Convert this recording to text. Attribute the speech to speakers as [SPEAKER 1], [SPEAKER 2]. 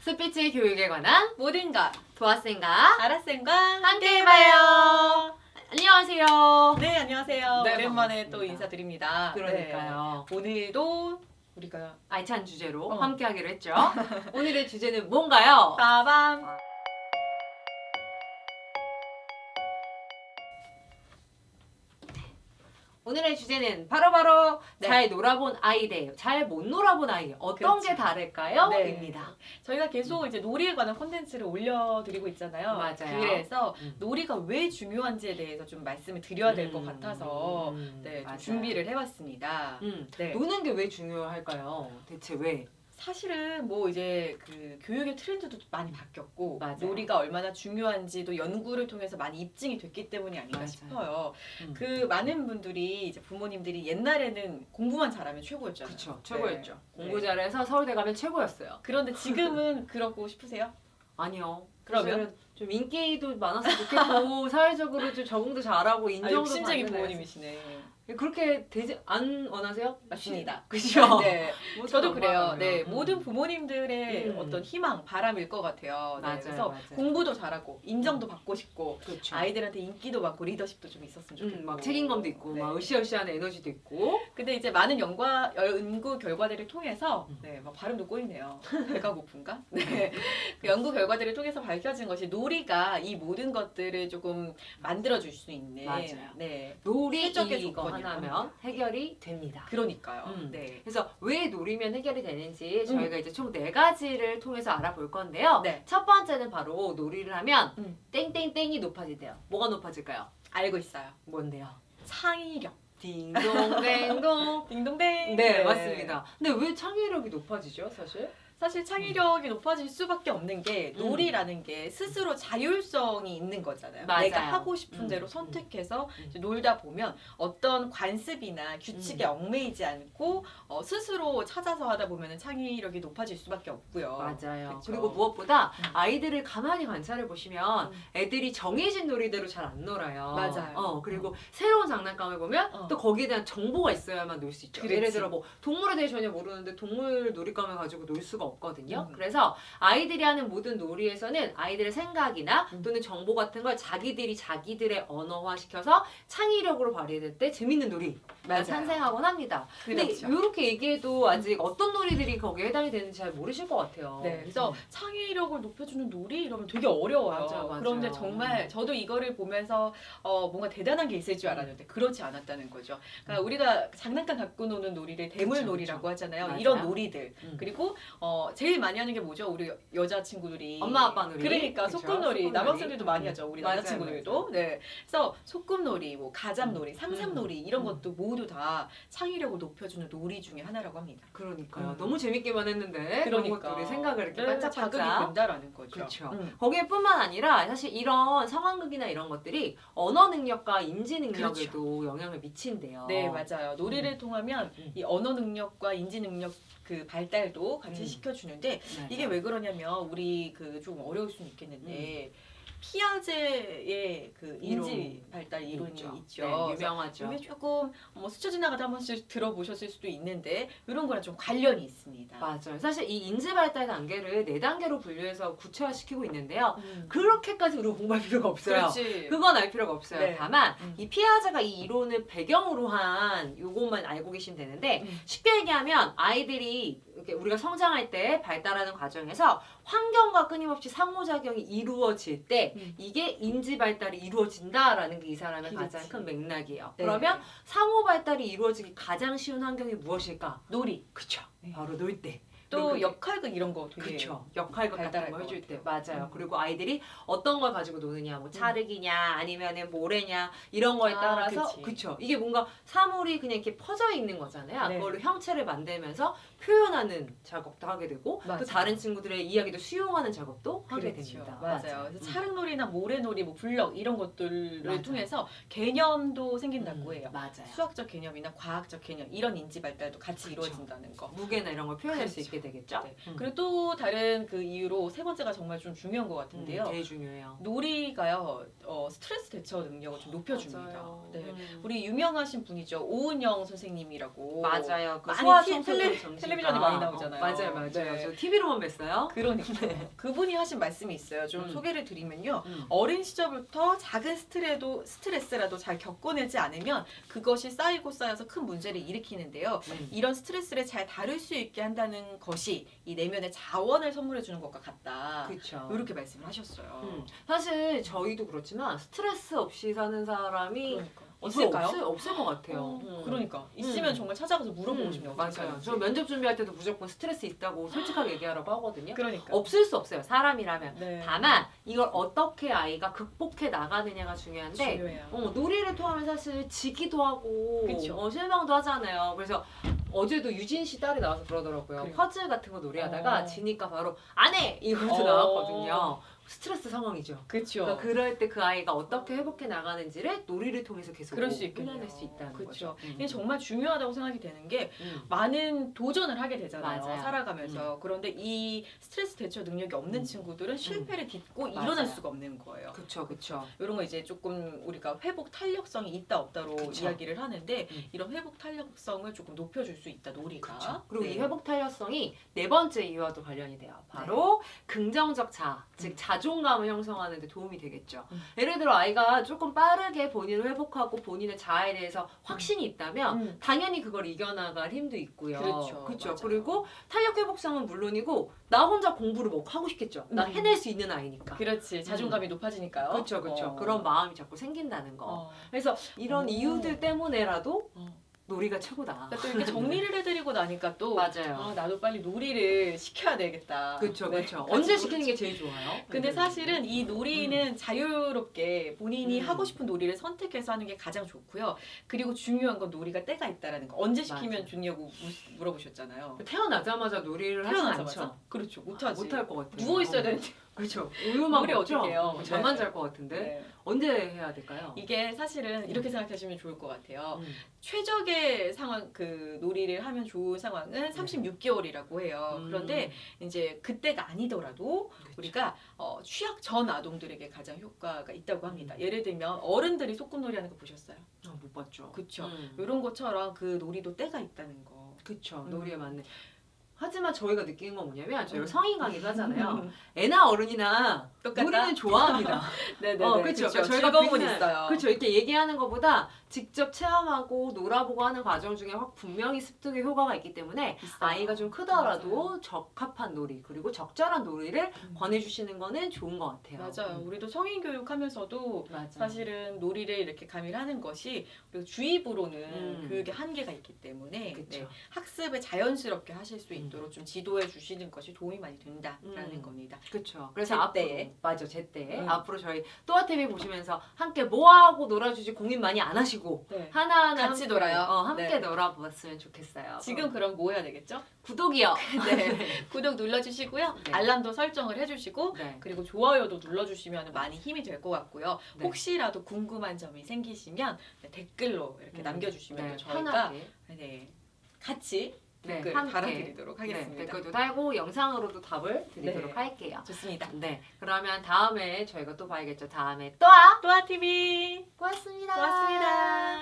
[SPEAKER 1] 스피치 교육에 관한
[SPEAKER 2] 모든 것
[SPEAKER 1] 도화쌤과
[SPEAKER 2] 아라쌤과
[SPEAKER 1] 함께 해봐요. 안녕하세요.
[SPEAKER 2] 네 안녕하세요.
[SPEAKER 1] 네,
[SPEAKER 2] 오랜만에
[SPEAKER 1] 반갑습니다.
[SPEAKER 2] 또 인사드립니다.
[SPEAKER 1] 그러니까요.
[SPEAKER 2] 네, 오늘도 우리가
[SPEAKER 1] 알찬 주제로
[SPEAKER 2] 어.
[SPEAKER 1] 함께 하기로 했죠. 오늘의 주제는 뭔가요?
[SPEAKER 2] 빠밤
[SPEAKER 1] 오늘의 주제는 바로바로
[SPEAKER 2] 네.
[SPEAKER 1] 잘 놀아본 아이 대 잘 못 놀아본 아이 어떤
[SPEAKER 2] 그렇죠.
[SPEAKER 1] 게 다를까요?
[SPEAKER 2] 네.
[SPEAKER 1] 입니다.
[SPEAKER 2] 저희가 계속 이제 놀이에 관한 콘텐츠를 올려드리고 있잖아요.
[SPEAKER 1] 맞아요.
[SPEAKER 2] 그래서
[SPEAKER 1] 음.
[SPEAKER 2] 놀이가 왜 중요한지에 대해서 좀 말씀을 드려야 될것
[SPEAKER 1] 음,
[SPEAKER 2] 같아서
[SPEAKER 1] 음,
[SPEAKER 2] 네, 좀. 준비를 해봤습니다.
[SPEAKER 1] 음,
[SPEAKER 2] 네.
[SPEAKER 1] 노는 게 왜 중요할까요? 대체 왜?
[SPEAKER 2] 사실은 뭐 이제 그 교육의 트렌드도 많이 바뀌었고
[SPEAKER 1] 맞아요.
[SPEAKER 2] 놀이가 얼마나 중요한지도 연구를 통해서 많이 입증이 됐기 때문이 아닌가
[SPEAKER 1] 맞아요.
[SPEAKER 2] 싶어요.
[SPEAKER 1] 음.
[SPEAKER 2] 그 많은 분들이 이제 부모님들이 옛날에는 공부만 잘하면 최고였잖아요.
[SPEAKER 1] 그쵸 최고였죠.
[SPEAKER 2] 네.
[SPEAKER 1] 공부
[SPEAKER 2] 네.
[SPEAKER 1] 잘해서 서울대 가면 최고였어요.
[SPEAKER 2] 그런데 지금은 그러고 싶으세요?
[SPEAKER 1] 아니요.
[SPEAKER 2] 그러면?
[SPEAKER 1] 좀 인기도 많았으면 좋겠고 사회적으로 좀 적응도 잘하고
[SPEAKER 2] 아,
[SPEAKER 1] 인정도
[SPEAKER 2] 욕심쟁이
[SPEAKER 1] 받는
[SPEAKER 2] 부모님이시네.
[SPEAKER 1] 애. 그렇게 되지 안 원하세요?
[SPEAKER 2] 맞습니다.
[SPEAKER 1] 그죠?
[SPEAKER 2] 네,
[SPEAKER 1] 모든
[SPEAKER 2] 저도 그래요. 네,
[SPEAKER 1] 그래요.
[SPEAKER 2] 모든 부모님들의
[SPEAKER 1] 음.
[SPEAKER 2] 어떤 희망, 바람일 것 같아요. 네,
[SPEAKER 1] 맞아요,
[SPEAKER 2] 그래서
[SPEAKER 1] 맞아요.
[SPEAKER 2] 공부도 잘하고 인정도 받고 싶고
[SPEAKER 1] 그렇죠.
[SPEAKER 2] 아이들한테 인기도 많고 리더십도 좀 있었으면 좋겠고
[SPEAKER 1] 음, 막 책임감도 있고
[SPEAKER 2] 네.
[SPEAKER 1] 막 으쌰으쌰한 에너지도 있고
[SPEAKER 2] 근데 이제 많은 연과 연구 결과들을 통해서
[SPEAKER 1] 음.
[SPEAKER 2] 네, 막 발음도 꼬이네요. 배가 고픈가? 네. 그 연구 결과들을 통해서 밝혀진 것이 놀이가 이 모든 것들을 조금 만들어 줄 수 있는
[SPEAKER 1] 맞아요.
[SPEAKER 2] 네.
[SPEAKER 1] 놀이 이거
[SPEAKER 2] 조건
[SPEAKER 1] 하나면 해결이 됩니다.
[SPEAKER 2] 그러니까요.
[SPEAKER 1] 음.
[SPEAKER 2] 네.
[SPEAKER 1] 그래서 왜 놀이면 해결이 되는지 저희가 이제 총 네 가지를 통해서 알아볼 건데요.
[SPEAKER 2] 네.
[SPEAKER 1] 첫 번째는 바로 놀이를 하면
[SPEAKER 2] 음.
[SPEAKER 1] 땡땡땡이 높아진대요. 뭐가 높아질까요?
[SPEAKER 2] 알고 있어요.
[SPEAKER 1] 뭔데요?
[SPEAKER 2] 창의력.
[SPEAKER 1] 딩동댕동.
[SPEAKER 2] 딩동댕.
[SPEAKER 1] 네, 맞습니다. 근데 왜 창의력이 높아지죠, 사실?
[SPEAKER 2] 사실 창의력이 높아질 수밖에 없는 게
[SPEAKER 1] 음.
[SPEAKER 2] 놀이라는 게 스스로 자율성이 있는 거잖아요.
[SPEAKER 1] 맞아요.
[SPEAKER 2] 내가 하고 싶은
[SPEAKER 1] 음,
[SPEAKER 2] 대로
[SPEAKER 1] 음.
[SPEAKER 2] 선택해서
[SPEAKER 1] 음.
[SPEAKER 2] 이제 놀다 보면 어떤 관습이나 규칙에 얽매이지 않고 어, 스스로 찾아서 하다 보면 창의력이 높아질 수밖에 없고요.
[SPEAKER 1] 맞아요.
[SPEAKER 2] 그쵸.
[SPEAKER 1] 그리고 무엇보다
[SPEAKER 2] 음.
[SPEAKER 1] 아이들을 가만히 관찰해 보시면
[SPEAKER 2] 음.
[SPEAKER 1] 애들이 정해진 놀이대로 잘 안 놀아요.
[SPEAKER 2] 맞아요.
[SPEAKER 1] 어, 그리고 새로운 장난감을 보면
[SPEAKER 2] 어.
[SPEAKER 1] 또 거기에 대한 정보가 있어야만 놀 수 있죠.
[SPEAKER 2] 그렇지.
[SPEAKER 1] 예를 들어 뭐 동물에 대해 전혀 모르는데 동물 놀이감을 가지고 놀 수가 없거든요.
[SPEAKER 2] 음.
[SPEAKER 1] 그래서 아이들이 하는 모든 놀이에서는 아이들의 생각이나
[SPEAKER 2] 음.
[SPEAKER 1] 또는 정보 같은 걸 자기들이 자기들의 언어화 시켜서 창의력으로 발휘될 때 재밌는 놀이가
[SPEAKER 2] 맞아요.
[SPEAKER 1] 탄생하곤 합니다. 근데
[SPEAKER 2] 그렇죠.
[SPEAKER 1] 이렇게 얘기해도 아직 어떤 놀이들이 거기에 해당이 되는지 잘 모르실 것 같아요.
[SPEAKER 2] 네, 그래서 창의력을 높여주는 놀이 이러면 되게 어려워요.
[SPEAKER 1] 맞아, 맞아요.
[SPEAKER 2] 그런데 정말
[SPEAKER 1] 음.
[SPEAKER 2] 저도 이거를 보면서 어, 뭔가 대단한 게 있을 줄 알았는데 그렇지 않았다는 거죠. 그러니까 우리가 장난감 갖고 노는 놀이를 대물놀이라고 하잖아요.
[SPEAKER 1] 맞아요.
[SPEAKER 2] 이런 놀이들
[SPEAKER 1] 음.
[SPEAKER 2] 그리고 어, 제일 많이 하는 게 뭐죠? 우리 여- 여자 친구들이
[SPEAKER 1] 엄마, 아빠 놀이.
[SPEAKER 2] 그러니까
[SPEAKER 1] 그쵸?
[SPEAKER 2] 소꿉놀이
[SPEAKER 1] 소꿉놀이.
[SPEAKER 2] 남학생들도 많이
[SPEAKER 1] 음.
[SPEAKER 2] 하죠. 우리
[SPEAKER 1] 맞아요,
[SPEAKER 2] 남자 친구들도 네. 그래서 소꿉놀이, 뭐 가잡놀이, 이런
[SPEAKER 1] 음.
[SPEAKER 2] 것도 모두 다 창의력을 높여주는 놀이 중에 하나라고 합니다.
[SPEAKER 1] 그러니까요.
[SPEAKER 2] 음.
[SPEAKER 1] 너무 재밌게만 했는데 그런
[SPEAKER 2] 그러니까
[SPEAKER 1] 것들이 생각을 이렇게
[SPEAKER 2] 네, 자극이
[SPEAKER 1] 반짝반짝.
[SPEAKER 2] 된다라는 거죠.
[SPEAKER 1] 그렇죠.
[SPEAKER 2] 음.
[SPEAKER 1] 거기에뿐만 아니라 사실 이런 상황극이나 이런 것들이 언어 능력과 인지 능력에도 영향을 미친대요.
[SPEAKER 2] 네 맞아요. 놀이를 통하면
[SPEAKER 1] 음.
[SPEAKER 2] 이 언어 능력과 인지 능력 그 발달도 같이
[SPEAKER 1] 음.
[SPEAKER 2] 시켜주는데
[SPEAKER 1] 맞아요.
[SPEAKER 2] 이게 왜 그러냐면 우리 그 좀 어려울 수는 있겠는데 피아제의 그 인지. 발달 이론이 있죠.
[SPEAKER 1] 네, 유명하죠.
[SPEAKER 2] 이게 조금 뭐 스쳐 지나가다 한 번씩 들어보셨을 수도 있는데 이런 거랑 좀 관련이 있습니다.
[SPEAKER 1] 맞아요. 사실 이 인지 발달 단계를 네 단계로 분류해서 구체화시키고 있는데요.
[SPEAKER 2] 음.
[SPEAKER 1] 그렇게까지 우리 공부할 필요가 없어요.
[SPEAKER 2] 그렇지.
[SPEAKER 1] 그건 알 필요가 없어요.
[SPEAKER 2] 네.
[SPEAKER 1] 다만
[SPEAKER 2] 음.
[SPEAKER 1] 이 피아제가 이 이론을 배경으로 한 요것만 알고 계시면 되는데
[SPEAKER 2] 음.
[SPEAKER 1] 쉽게 얘기하면 아이들이 이렇게 우리가 성장할 때 발달하는 과정에서 환경과 끊임없이 상호작용이 이루어질 때
[SPEAKER 2] 음.
[SPEAKER 1] 이게 인지 발달이 이루어진다라는 게 이 사람의
[SPEAKER 2] 그렇지.
[SPEAKER 1] 가장 큰 맥락이에요.
[SPEAKER 2] 네.
[SPEAKER 1] 그러면 상호 발달이 이루어지기 가장 쉬운 환경이 무엇일까?
[SPEAKER 2] 놀이
[SPEAKER 1] 그쵸.
[SPEAKER 2] 네.
[SPEAKER 1] 바로 놀 때.
[SPEAKER 2] 또 역할극 이런 거 되게
[SPEAKER 1] 그쵸. 역할극 같은
[SPEAKER 2] 발달할
[SPEAKER 1] 거
[SPEAKER 2] 것
[SPEAKER 1] 해줄 때. 맞아요.
[SPEAKER 2] 음.
[SPEAKER 1] 그리고 아이들이 어떤 걸 가지고 노느냐, 뭐 찰흙이냐, 아니면은 모래냐, 이런 거에
[SPEAKER 2] 아,
[SPEAKER 1] 따라서.
[SPEAKER 2] 그치.
[SPEAKER 1] 그쵸. 이게 뭔가 사물이 그냥 이렇게 퍼져 있는 거잖아요.
[SPEAKER 2] 네.
[SPEAKER 1] 그걸로 형체를 만들면서 표현하는 작업도 하게 되고,
[SPEAKER 2] 맞아요.
[SPEAKER 1] 또 다른 친구들의 이야기도 수용하는 작업도 하게
[SPEAKER 2] 그렇죠.
[SPEAKER 1] 됩니다.
[SPEAKER 2] 맞아요. 그래서
[SPEAKER 1] 음.
[SPEAKER 2] 차릉놀이나 모래놀이, 뭐 블럭 이런 것들을
[SPEAKER 1] 맞아요.
[SPEAKER 2] 통해서 개념도 생긴다고
[SPEAKER 1] 음,
[SPEAKER 2] 해요.
[SPEAKER 1] 맞아요.
[SPEAKER 2] 수학적 개념이나 과학적 개념 이런 인지 발달도 같이
[SPEAKER 1] 그렇죠.
[SPEAKER 2] 이루어진다는 거.
[SPEAKER 1] 무게나 이런 걸 표현할 수
[SPEAKER 2] 그렇죠.
[SPEAKER 1] 있게 보게 되겠죠.
[SPEAKER 2] 네.
[SPEAKER 1] 음.
[SPEAKER 2] 그리고 또 다른 그 이유로 세 번째가 정말 좀 중요한 것 같은데요.
[SPEAKER 1] 음, 되게 중요해요.
[SPEAKER 2] 놀이가요 어, 스트레스 대처 능력을 좀 높여줍니다.
[SPEAKER 1] 맞아요.
[SPEAKER 2] 네.
[SPEAKER 1] 음.
[SPEAKER 2] 우리 유명하신 분이죠 오은영 선생님이라고.
[SPEAKER 1] 맞아요. 그
[SPEAKER 2] 많이
[SPEAKER 1] 소아
[SPEAKER 2] 티-
[SPEAKER 1] 청소년
[SPEAKER 2] 텔레-
[SPEAKER 1] 정신과.
[SPEAKER 2] 텔레비전에 많이 나오잖아요.
[SPEAKER 1] 어, 맞아요, 맞아요.
[SPEAKER 2] 네.
[SPEAKER 1] 저 TV로만 뵀어요.
[SPEAKER 2] 그러니까 그분이 하신 말씀이 있어요. 좀
[SPEAKER 1] 음.
[SPEAKER 2] 소개를 드리면요.
[SPEAKER 1] 음.
[SPEAKER 2] 어린 시절부터 작은 스트레도 스트레스라도 잘 겪어내지 않으면 그것이 쌓이고 쌓여서 큰 문제를 일으키는데요.
[SPEAKER 1] 음.
[SPEAKER 2] 이런 스트레스를 잘 다룰 수 있게 한다는 것이 이 내면의 자원을 선물해 주는 것과 같다.
[SPEAKER 1] 그렇죠.
[SPEAKER 2] 이렇게 말씀을 하셨어요.
[SPEAKER 1] 음. 사실 저희도 그렇지만 스트레스 없이 사는 사람이
[SPEAKER 2] 그러니까.
[SPEAKER 1] 없을,
[SPEAKER 2] 있을까요?
[SPEAKER 1] 없을, 없을 것 같아요.
[SPEAKER 2] 어,
[SPEAKER 1] 음.
[SPEAKER 2] 그러니까 있으면
[SPEAKER 1] 음.
[SPEAKER 2] 정말 찾아가서 물어보고
[SPEAKER 1] 음,
[SPEAKER 2] 싶네요.
[SPEAKER 1] 맞아요. 저 면접 준비할 때도 무조건 스트레스 있다고 솔직하게 얘기하라고 하거든요.
[SPEAKER 2] 그러니까.
[SPEAKER 1] 없을 수 없어요. 사람이라면.
[SPEAKER 2] 네.
[SPEAKER 1] 다만 이걸 어떻게 아이가 극복해 나가느냐가 중요한데
[SPEAKER 2] 중요해요.
[SPEAKER 1] 어, 놀이를 통하면 사실 지기도 하고
[SPEAKER 2] 그쵸.
[SPEAKER 1] 어, 실망도 하잖아요. 그래서 어제도 유진 씨 딸이 나와서 그러더라고요.
[SPEAKER 2] 그래요?
[SPEAKER 1] 퍼즐 같은 거 놀이하다가
[SPEAKER 2] 어.
[SPEAKER 1] 지니까 바로 안 해! 이러면서
[SPEAKER 2] 어.
[SPEAKER 1] 나왔거든요. 스트레스 상황이죠.
[SPEAKER 2] 그렇죠.
[SPEAKER 1] 그러니까 그럴 때 그 아이가 어떻게 회복해 나가는지를 놀이를 통해서 계속
[SPEAKER 2] 그럴 수 있겠네요.
[SPEAKER 1] 수 있다는. 거죠. 음.
[SPEAKER 2] 이게 정말 중요하다고 생각이 되는 게
[SPEAKER 1] 음.
[SPEAKER 2] 많은 도전을 하게 되잖아요.
[SPEAKER 1] 맞아요. 음.
[SPEAKER 2] 살아가면서. 그런데 이 스트레스 대처 능력이 없는 친구들은 실패를 딛고
[SPEAKER 1] 맞아요.
[SPEAKER 2] 일어날 수가 없는 거예요.
[SPEAKER 1] 그쵸 그쵸.
[SPEAKER 2] 이런 거 이제 조금 우리가 회복 탄력성이 있다 없다로
[SPEAKER 1] 그쵸.
[SPEAKER 2] 이야기를 하는데
[SPEAKER 1] 음.
[SPEAKER 2] 이런 회복 탄력성을 조금 높여줄 수 있다 놀이가.
[SPEAKER 1] 그쵸. 그리고
[SPEAKER 2] 네.
[SPEAKER 1] 이 회복 탄력성이 네 번째 이유와도 관련이 돼요. 바로 긍정적 자아, 즉
[SPEAKER 2] 음.
[SPEAKER 1] 자존감을 형성하는 데 도움이 되겠죠.
[SPEAKER 2] 음.
[SPEAKER 1] 예를 들어 아이가 조금 빠르게 본인을 회복하고 본인의 자아에 대해서 확신이 있다면
[SPEAKER 2] 음.
[SPEAKER 1] 당연히 그걸 이겨나갈 힘도 있고요.
[SPEAKER 2] 그렇죠.
[SPEAKER 1] 그렇죠. 그리고 탄력 회복성은 물론이고 나 혼자 공부를 뭐 하고 싶겠죠. 나
[SPEAKER 2] 음.
[SPEAKER 1] 해낼 수 있는 아이니까.
[SPEAKER 2] 그렇지 자존감이 높아지니까요.
[SPEAKER 1] 그렇죠, 그렇죠.
[SPEAKER 2] 어.
[SPEAKER 1] 그런 마음이 자꾸 생긴다는 거.
[SPEAKER 2] 어.
[SPEAKER 1] 그래서 이런
[SPEAKER 2] 오.
[SPEAKER 1] 이유들 때문에라도
[SPEAKER 2] 어.
[SPEAKER 1] 놀이가 최고다.
[SPEAKER 2] 그러니까 또 이렇게 정리를 해드리고 나니까 또
[SPEAKER 1] 맞아요.
[SPEAKER 2] 아, 나도 빨리 놀이를 시켜야 되겠다.
[SPEAKER 1] 그렇죠,
[SPEAKER 2] 네,
[SPEAKER 1] 그렇죠.
[SPEAKER 2] 같이
[SPEAKER 1] 언제 시키는 게 제일 좋아요?
[SPEAKER 2] 근데
[SPEAKER 1] 음.
[SPEAKER 2] 사실은 이 놀이는 자유롭게 본인이
[SPEAKER 1] 음.
[SPEAKER 2] 하고 싶은 놀이를 선택해서 하는 게 가장 좋고요. 그리고 중요한 건 놀이가 때가 있다라는 거. 언제 시키면. 좋냐고 무- 물어보셨잖아요.
[SPEAKER 1] 태어나자마자 놀이를 하지
[SPEAKER 2] 태어나자마자?
[SPEAKER 1] 않죠.
[SPEAKER 2] 그렇죠. 못하지.
[SPEAKER 1] 못할 것 같아요.
[SPEAKER 2] 누워 있어야 되는데.
[SPEAKER 1] 그렇죠. 우유만
[SPEAKER 2] 놀이
[SPEAKER 1] 먹죠.
[SPEAKER 2] 어떻게 해요?
[SPEAKER 1] 어, 잠만
[SPEAKER 2] 네.
[SPEAKER 1] 잘것 같은데
[SPEAKER 2] 네.
[SPEAKER 1] 언제 해야 될까요?
[SPEAKER 2] 이게 사실은 이렇게 생각하시면 좋을 것 같아요.
[SPEAKER 1] 음.
[SPEAKER 2] 최적의 상황 그 놀이를 하면 좋은 상황은 36개월이라고 해요.
[SPEAKER 1] 음.
[SPEAKER 2] 그런데 이제 그때가 아니더라도
[SPEAKER 1] 그쵸.
[SPEAKER 2] 우리가 어, 취약 전 아동들에게 가장 효과가 있다고 합니다.
[SPEAKER 1] 음.
[SPEAKER 2] 예를 들면 어른들이 소꿉놀이 하는 거 보셨어요?
[SPEAKER 1] 아, 못 봤죠.
[SPEAKER 2] 그쵸.
[SPEAKER 1] 음.
[SPEAKER 2] 이런 것처럼 그 놀이도 때가 있다는 거. 음.
[SPEAKER 1] 놀이에 맞는. 하지만 저희가 느끼는 건 뭐냐면 저희가
[SPEAKER 2] 음.
[SPEAKER 1] 성인 강의도 하잖아요. 애나 어른이나
[SPEAKER 2] 똑같다.
[SPEAKER 1] 놀이는 좋아합니다.
[SPEAKER 2] 네네네.
[SPEAKER 1] 어.
[SPEAKER 2] 그쵸.
[SPEAKER 1] 저희가
[SPEAKER 2] 즐거움은
[SPEAKER 1] 맨날-
[SPEAKER 2] 있어요.
[SPEAKER 1] 그렇죠. 이렇게 얘기하는 것보다 직접 체험하고 놀아보고 하는 과정 중에 확 분명히 습득의 효과가 있기 때문에
[SPEAKER 2] 있어요.
[SPEAKER 1] 아이가 좀 크더라도 적합한 놀이 그리고 적절한 놀이를
[SPEAKER 2] 음.
[SPEAKER 1] 권해주시는 거는 좋은 것 같아요.
[SPEAKER 2] 맞아요.
[SPEAKER 1] 음.
[SPEAKER 2] 우리도 성인 교육하면서도
[SPEAKER 1] 맞아.
[SPEAKER 2] 사실은 놀이를 이렇게 가미하는 것이 그리고 주입으로는
[SPEAKER 1] 음.
[SPEAKER 2] 교육의 한계가 있기 때문에
[SPEAKER 1] 그쵸.
[SPEAKER 2] 네, 학습을 자연스럽게 하실 수
[SPEAKER 1] 음.
[SPEAKER 2] 있도록 좀 지도해 주시는 것이 도움이 많이 된다라는
[SPEAKER 1] 음.
[SPEAKER 2] 겁니다.
[SPEAKER 1] 그렇죠. 그래서
[SPEAKER 2] 제때에.
[SPEAKER 1] 앞으로 맞아 제때
[SPEAKER 2] 음.
[SPEAKER 1] 앞으로 저희 또아 TV 보시면서 함께 뭐하고 놀아주지 고민 많이 안 하시고
[SPEAKER 2] 네.
[SPEAKER 1] 하나하나
[SPEAKER 2] 같이
[SPEAKER 1] 함께,
[SPEAKER 2] 놀아요.
[SPEAKER 1] 어, 함께
[SPEAKER 2] 네.
[SPEAKER 1] 놀아보았으면 좋겠어요.
[SPEAKER 2] 지금
[SPEAKER 1] 어.
[SPEAKER 2] 그럼 뭐 해야 되겠죠?
[SPEAKER 1] 구독이요.
[SPEAKER 2] 네. 구독 눌러주시고요.
[SPEAKER 1] 네.
[SPEAKER 2] 알람도 설정을 해주시고
[SPEAKER 1] 네.
[SPEAKER 2] 그리고 좋아요도 눌러주시면 많이 힘이 될 것 같고요.
[SPEAKER 1] 네.
[SPEAKER 2] 혹시라도 궁금한 점이 생기시면 네, 댓글로 이렇게
[SPEAKER 1] 음.
[SPEAKER 2] 남겨주시면
[SPEAKER 1] 네,
[SPEAKER 2] 또 저희가
[SPEAKER 1] 편하게
[SPEAKER 2] 네, 같이
[SPEAKER 1] 네,
[SPEAKER 2] 댓글
[SPEAKER 1] 함께.
[SPEAKER 2] 달아드리도록
[SPEAKER 1] 네,
[SPEAKER 2] 하겠습니다.
[SPEAKER 1] 댓글도 달고 영상으로도 답을 드리도록
[SPEAKER 2] 네.
[SPEAKER 1] 할게요.
[SPEAKER 2] 좋습니다.
[SPEAKER 1] 네, 그러면 다음에 저희가 또 봐야겠죠. 다음에 또아
[SPEAKER 2] 또아 TV
[SPEAKER 1] 고맙습니다.
[SPEAKER 2] 고맙습니다.